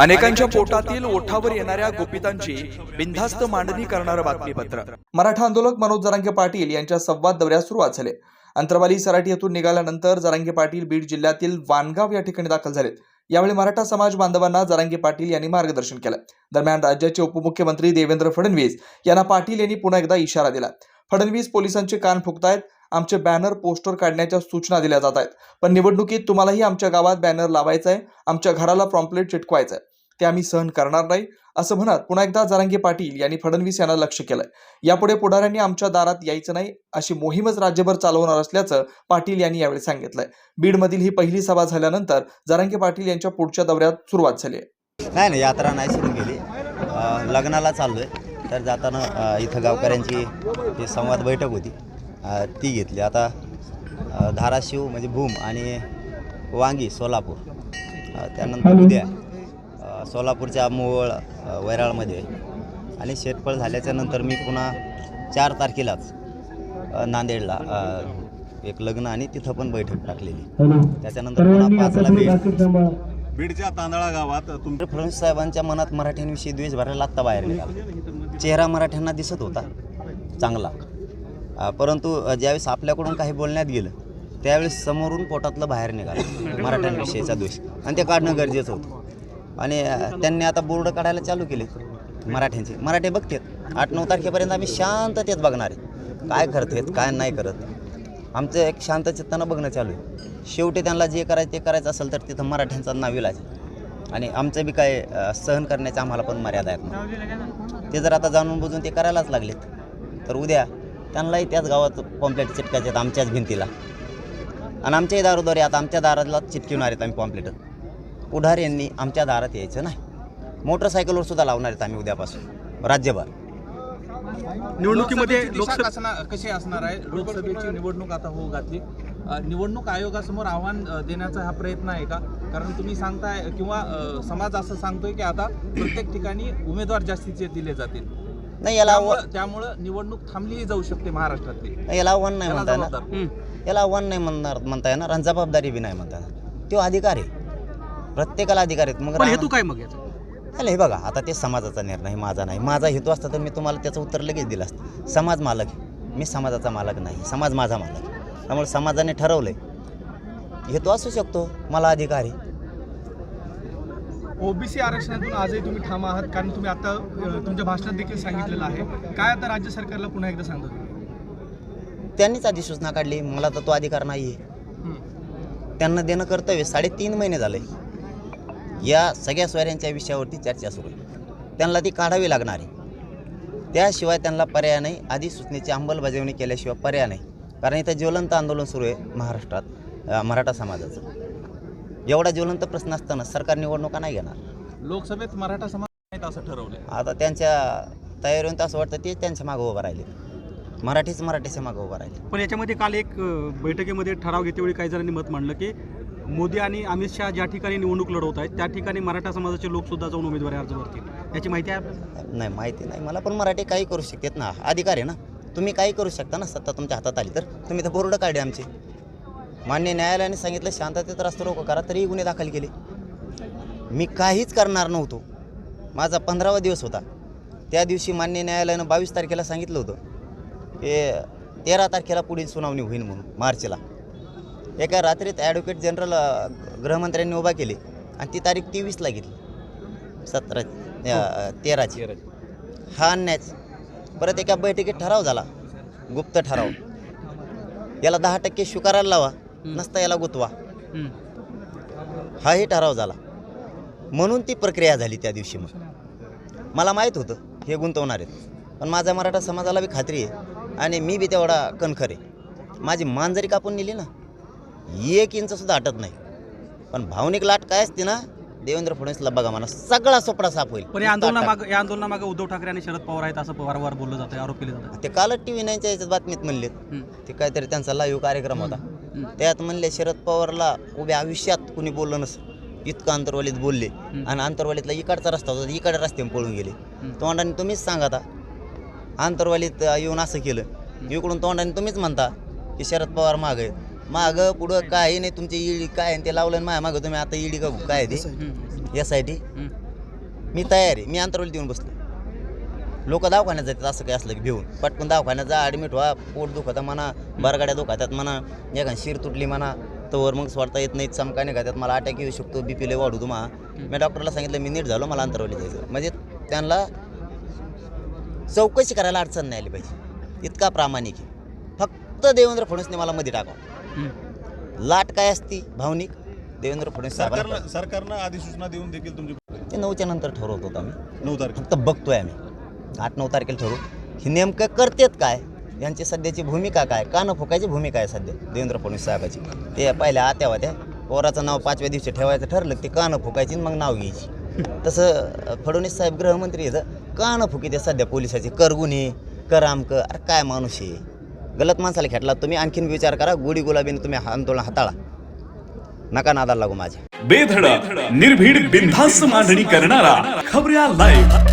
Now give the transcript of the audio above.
अनेकांच्या पोटातील ओठावर येणाऱ्या गोपितांची बिनधास्त मांडणी करणारं बातमीपत्र. मराठा आंदोलक मनोज जरांगे पाटील यांच्या संवाद दौऱ्यास सुरुवात झाली. अंतरवाली सराटी येथून निघाल्यानंतर जरांगे पाटील बीड जिल्ह्यातील वानगाव या ठिकाणी दाखल झालेत. यावेळी मराठा समाज बांधवांना जरांगे पाटील यांनी मार्गदर्शन केलं. दरम्यान राज्याचे उपमुख्यमंत्री देवेंद्र फडणवीस यांना पाटील यांनी पुन्हा एकदा इशारा दिला. फडणवीस पोलिसांचे कान फुकतायत. आमचे बॅनर पोस्टर काढण्याच्या सूचना दिल्या जात आहेत. पण निवडणुकीत तुम्हालाही आमच्या गावात बॅनर लावायचा आहे आमच्या घराला प्रॉम्पलेट चिटकवायचं आहे ते आम्ही सहन करणार नाही असं म्हणत पुन्हा एकदा जरांगे पाटील यांनी फडणवीस यांना लक्ष केलंय. यापुढे पुढाऱ्यांनी आमच्या दारात यायचं नाही अशी मोहीमच राज्यभर चालवणार असल्याचं पाटील यांनी यावेळी सांगितलंय. बीडमधील ही पहिली सभा झाल्यानंतर जरांगे पाटील यांच्या पुढच्या दौऱ्यात सुरुवात झाली आहे. नाही नाही यात्रा नाही सुरू केली. लग्नाला चाललो आहे तर जाताना इथं गावकऱ्यांची ही संवाद बैठक होती. ती घेतली. आता धाराशिव म्हणजे भूम आणि वांगी सोलापूर. त्यानंतर उद्या सोलापूरच्या मोहोळ अ, वैराळमध्ये. आणि शेतफळ झाल्याच्यानंतर मी पुन्हा चार तारखेलाच नांदेडला एक लग्न आणि तिथं पण बैठक टाकलेली. त्याच्यानंतर पुन्हा पाचला बीड बीडच्या तांदळा गावात तुम तर फडणवीस साहेबांच्या मनात मराठ्यांविषयी द्वेष भरायला आत्ता बाहेर निघाला. चेहरा मराठ्यांना दिसत होता चांगला. परंतु ज्यावेळेस आपल्याकडून काही बोलण्यात गेलं त्यावेळेस समोरून पोटातलं बाहेर निघालं मराठ्यांविषयीचा द्वेष. आणि ते काढणं गरजेचं होतं. आणि त्यांनी आता बोर्ड काढायला चालू केले मराठ्यांचे. मराठे बघतात आठ नऊ तारखेपर्यंत आम्ही शांततेत बघणार आहे. काय करतात काय नाही करत. आमचं एक शांत चित्तानं बघणं चालू आहे. शेवटी त्यांना जे करायचं ते करायचं असेल तर तिथं मराठ्यांचा नाविलाज. आणि आमचं बी काय सहन करण्याच्या आम्हाला पण मर्यादा आहेत ते जर आता जाणून बुजून ते करायलाच लागलेत तर उद्या त्यांनाही त्याच गावात पॉम्प्लेट चिटकायचे आहेत आमच्याच भिंतीला. आणि आमच्याही दारोद्वारे आता आमच्या दाराला चिटकवणार आहेत आम्ही पॉम्प्लेट पुढारी यांनी आमच्या दारात यायचं नाही. मोटरसायकलवर सुद्धा लावणार आहेत आम्ही उद्यापासून. राज्यभर. निवडणुकीमध्ये लोकसभा कशी असणार आहे? लोकसभेची निवडणूक आता होऊ घातली. निवडणूक आयोगासमोर आव्हान देण्याचा हा प्रयत्न आहे का? कारण तुम्ही सांगताय किंवा समाज असं सांगतोय की आता प्रत्येक ठिकाणी उमेदवार जास्तीचे दिले जातील. नाही याला त्यामुळं निवडणूक थांबलीही जाऊ शकते महाराष्ट्रातली. नाही, याला आव्हान नाही म्हणता येणार. याला आव्हान नाही म्हणणार म्हणता येणार. आणि जबाबदारी बी नाही म्हणता येणार. तो अधिकार. आहे प्रत्येकाला अधिकार आहेत. मग पण हेतू काय मग याचा? हे बघा आता ते समाजाचा निर्णय आहे, माझा नाही. माझा हेतू असता तर मी तुम्हाला त्याचं उत्तर लगेच दिलं असतं. समाज मालक आहे. मी समाजाचा मालक नाही. समाज माझा मालक आहे. त्यामुळे समाजाने ठरवलंय. हेतू असू शकतो. मला अधिकार आहे. ओबीसी आरक्षणातून आजही तुम्ही ठाम आहात कारण तुम्ही आता अ, तुमच्या भाषणात देखील सांगितलेलं आहे. काय आता राज्य सरकारला पुन्हा एकदा सांगतो त्यांनीच अधिसूचना काढली. मला तर तो अधिकार नाही आहे त्यांना देणं कर्तव्य साडेतीन महिने झाले. या सगळ्या स्वाऱ्यांच्या विषयावरती चर्चा सुरू आहे. त्यांना ती काढावी लागणार आहे. त्याशिवाय त्यांना पर्याय नाही. अधिसूचनेची अंमलबजावणी केल्याशिवाय पर्याय नाही. कारण इथं ज्वलंत आंदोलन सुरू आहे महाराष्ट्रात मराठा समाजाचं. एवढा ज्वलंत प्रश्न असताना सरकार निवडणुका नाही घेणार. लोकसभेत मराठा समाज असं ठरवलंय. आता त्यांच्या तयारीवरून तर असं वाटतं ते त्यांच्या मागं उभं राहिले. मराठीच मराठीच्या मागं उभं राहिले. पण याच्यामध्ये काल एक बैठकीमध्ये ठराव घेतेवेळी काही जणांनी मत मांडलं की मोदी आणि अमित शहा ज्या ठिकाणी निवडणूक लढवत आहेत त्या ठिकाणी मराठा समाजाचे लोक सुद्धा जाऊन उमेदवारी अर्ज भरतील याची माहिती आहे आपल्याला? नाही माहिती नाही. मला पण मराठी काही करू शकतात ना. अधिकार आहे ना. तुम्ही काही करू शकता ना. सत्ता तुमच्या हातात आली तर. तुम्ही तर बोर्ड काढले आमचे. मान्य न्यायालयाने सांगितलं शांततेत रस्ता रोको करा तरी गुन्हे दाखल केले. मी काहीच करणार नव्हतो. माझा पंधरावा दिवस होता. त्या दिवशी मान्य न्यायालयानं बावीस तारखेला सांगितलं होतं की तेरा तारखेला पुढील सुनावणी होईल म्हणून मार्चला. एका रात्रीत ॲडव्होकेट जनरल गृहमंत्र्यांनी उभा केली. आणि ती तारीख तेवीसला घेतली. सतरा तेराची. हा अन्यायच. परत एका बैठकीत ठराव झाला. गुप्त ठराव. याला दहा टक्के स्वीकारायला लावा. नसता याला गुतवा. हाही ठराव झाला. म्हणून ती प्रक्रिया झाली त्या दिवशी मग. मला माहीत होतं हे गुंतवणार आहेत. पण माझ्या मराठा समाजाला बी खात्री आहे. आणि मी बी तेवढा कणखर आहे. माझी मान जरी कापून नेली ना एक इंचसुद्धा हटत नाही. पण भावनिक लाट काय असते ना देवेंद्र फडणवीसला बघा म्हणा सगळा सोपडा साफ होईल. पण या आंदोलनामागं या आंदोलनामागं उद्धव ठाकरे आणि शरद पवार आहेत असं वारंवार बोललं जातं आरोप केले जातात. ते कालच टी व्ही नाईनच्या याच्यात बातमीत म्हणलेत. ते काहीतरी त्यांचा लाईव्ह कार्यक्रम होता. त्यात म्हणले शरद पवारला उभ्या आयुष्यात कुणी बोललं नसं इतकं अंतरवालीत बोलले. आणि अंतरवालीतला इकडचा रस्ता होता इकडे रस्त्याने पळून गेले. तोंडाने तुम्हीच सांगा आता. आंतरवालीत येऊन असं केलं. इकडून तोंडाने तुम्हीच म्हणता की शरद पवार माग आहे मागं पुढं काय नाही तुमची ईडी काय आहे ते लावलं आणि माझ्या मागं तुम्ही आता ईडी का काय आहे ते? एस आय टी मी तयार आहे मी अंतरवली देऊन बसलो लोक दवाखान्यात जातात असं काय असलं की भिवून. पटकन दवाखान्यात जा ॲडमिट व्हा पोट दुखतं म्हणा बरगाड्या दुखतात म्हणा एखाद शिर तुटली म्हणा तर मग सोडता येत नाही चमका निघातात मला अटॅक येऊ शकतो बी पी वाढू तुम्हा. मी डॉक्टरला सांगितलं मी नीट झालो मला अंतरवली जायचं. म्हणजे त्यांना चौकशी करायला अडचण नाही आली पाहिजे. इतका प्रामाणिक आहे. फक्त देवेंद्र फडणवीसने मला मध्ये टाकावं. लाट काय असती? भावनिक? देवेंद्र फडणवीस साहेबांना सरकारनं सरकारनं अधिसूचना देऊन देखील तुमची ते नऊच्या नंतर ठरवत होतो आम्ही. नऊ तारखे फक्त बघतोय आम्ही. आठ नऊ तारखेला ठरवू. ही नेमकं करतेत काय? यांची सध्याची भूमिका काय? कानं फुकायची भूमिका आहे सध्या देवेंद्र फडणवीस साहेबाची. ते पहिल्या आत्या होत्या. पोराचं नाव पाचव्या दिवशी ठेवायचं ठरलं की ते कानं फुकायची आणि मग नाव घ्यायची. तसं फडणवीस साहेब गृहमंत्री येतं कानं फुकी ते सध्या पोलिसाचे. कर गुन्हे कर आमक अरे काय माणूस आहे? गलत माणसाला खेटला तुम्ही आणखीन विचार करा गोडी गुलाबीने तुम्ही आंदोलन हाताळा. नका नादाला लागू माझ्या बेधडक निर्भीड बिनधास्त मांडणी करणारा खबऱ्या लाईव्ह